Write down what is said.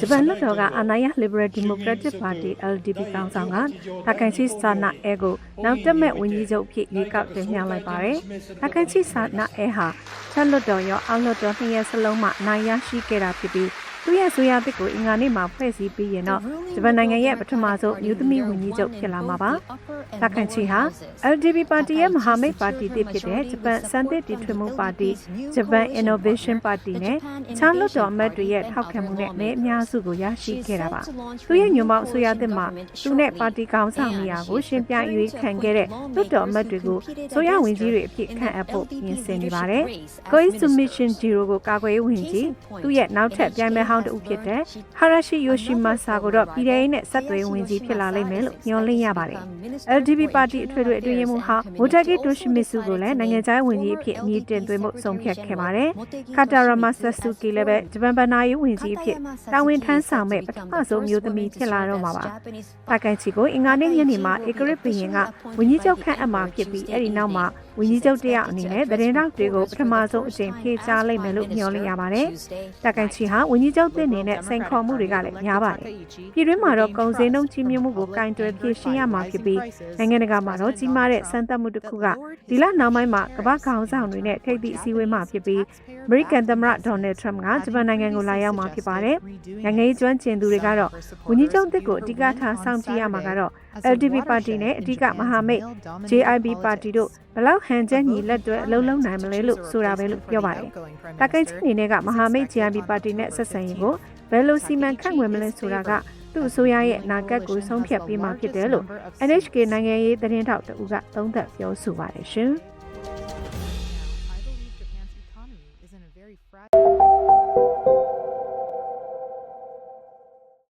ဂျပန်လွှတ်တော်ကအာဏာရ Liberal Democratic Party LDP ကောင်ဆောင်ကတာကန်ချီစာနာအဲကိုနောက်တက်မဲ့ဝန်ကြီးချုပ်အဖြစ်ရွေးကောက်တင်မြှောက်လိုက်ပါတယ်။တာကန်ချီစာနာအဲဟာချက်လွှတ်တော်ရောအောက်လွှတ်တော်နှစ်ရက်စလုံးမှနိုင်ရရှိခဲ့တာဖြစ်ပြီး သူရဲ့ဆိုရတစ်ကိုအင်္ဂါနေ့မှာဖွဲ့စည်းပြီးရင်တော့ဂျပန်နိုင်ငံရဲ့ပထမဆုံးမြို့သမီးဝန်ကြီးချုပ်ဖြစ်လာမှာပါ။တာကန်ချီဟာ LDP ပါတီရဲ့မဟာမိတ်ပါတီတစ်ဖြစ်တဲ့ဂျပန်စံသစ်တီထွေမှုပါတီဂျပန် Innovation Party နဲ့ချားလွတ်တော်အမတ်တွေရဲ့ထောက်ခံမှုနဲ့မဲအများစုကိုရရှိခဲ့တာပါ။သူရဲ့ညွန်ပေါင်းအစိုးရသစ်မှာသူနဲ့ပါတီကောင်ဆောင်နေရာကိုရှင်ပြရွေးခံခဲ့တဲ့လွတ်တော်အမတ်တွေကိုဆိုရဝင်ကြီးတွေအဖြစ်ခန့်အပ်ဖို့ပြင်ဆင်နေပါတယ်။ Koizumi Shinjiro ကိုကာကွယ်ရေးဝန်ကြီးသူ့ရဲ့နောက်ထပ်ပြိုင်မဲဟောင်းတဦးဖြစ်တဲ့ Harashi Yoshimasa ကိုတော့ပြည်ထောင်နဲ့ဆက်သွယ်ဝင်ကြီးဖြစ်လာလိမ့်မယ်လို့ညွှန်လင့်ရပါတယ်။ LDP ပါတီအထွေထွေအတွင်းရေးမှူးဟောင်း Motegi Toshimitsu ကိုလည်းနိုင်ငံခြားရေးဝန်ကြီးအဖြစ်အမည်တင်သွင်းဖို့ဆုံးဖြတ်ခဲ့ပါတယ်။ Katarama Sasuke လည်းပဲဂျပန်ဗဏ္ဍာရေးဝန်ကြီးအဖြစ်တာဝန်ထမ်းဆောင်မဲ့ပထမဆုံးမျိုးသမီးဖြစ်လာတော့မှာပါ။တာကန်ချီကိုအင်္ဂါနေ့ညနေမှာဧကရစ်ဘရင်ကဝန်ကြီးချုပ်ခန့်အပ်မှာဖြစ်ပြီးအဲ့ဒီနောက်မှာဝန်ကြီးချုပ်တယောက်အနေနဲ့သတင်းတောက်တွေကိုပထမဆုံးအကြိမ်ဖြေကြားလိုက်မယ်လို့မျှော်လင့်ရပါတယ်။တာကန်ချီဟာဝန်ကြီးချုပ်တဲ့အနေနဲ့စိန်ခေါ်မှုတွေကလည်းများပါတယ်။ပြည်တွင်းမှာတော့ကုန်စည်နှုန်းကြီးမြင့်မှုကိုကင်တွယ်ဖြေရှင်းရမှာဖြစ်ပြီးနိုင်ငံတကာမှာတော့ကြီးမားတဲ့စံတက်မှုတစ်ခုကဒီလနောက်ပိုင်းမှာကမ္ဘာခေါင်းဆောင်တွေနဲ့ထိပ်သီးအစည်းအဝေးမှာဖြစ်ပြီးအမေရိကန်သမ္မတဒေါ်နယ်ထရမ့်ကဂျပန်နိုင်ငံကိုလာရောက်မှာဖြစ်ပါတယ်။နိုင်ငံရေးကျွမ်းကျင်သူတွေကတော့ဝန်ကြီးချုပ်တစ်ကိုအဓိကထားစောင့်ကြည့်ရမှာကတော့ LDP ပါတီနဲ့အဓိကမဟာမိတ် JIB ပါတီတို့ဘ လောက်ဟန်ချက်ညီလက်တွဲအလုံးလုံးနိုင်မလဲလို့ဆိုတာပဲလို့ပြောပါတယ်။တာကိတ်ချအနေနဲ့ကမဟာမိတ် JIB ပါတီနဲ့ဆက်ဆံရေးကိုဘယ်လိုစီမံခန့်ခွဲမလဲဆိုတာကသူ့အစိုးရရဲ့အနာဂတ်ကိုဆုံးဖြတ်ပေးမှာဖြစ်တယ်လို့ NHK နိုင်ငံရေးသတင်းထောက်တဦးကသုံးသပ်ပြောဆိုပါတယ်ရှင်။ I believe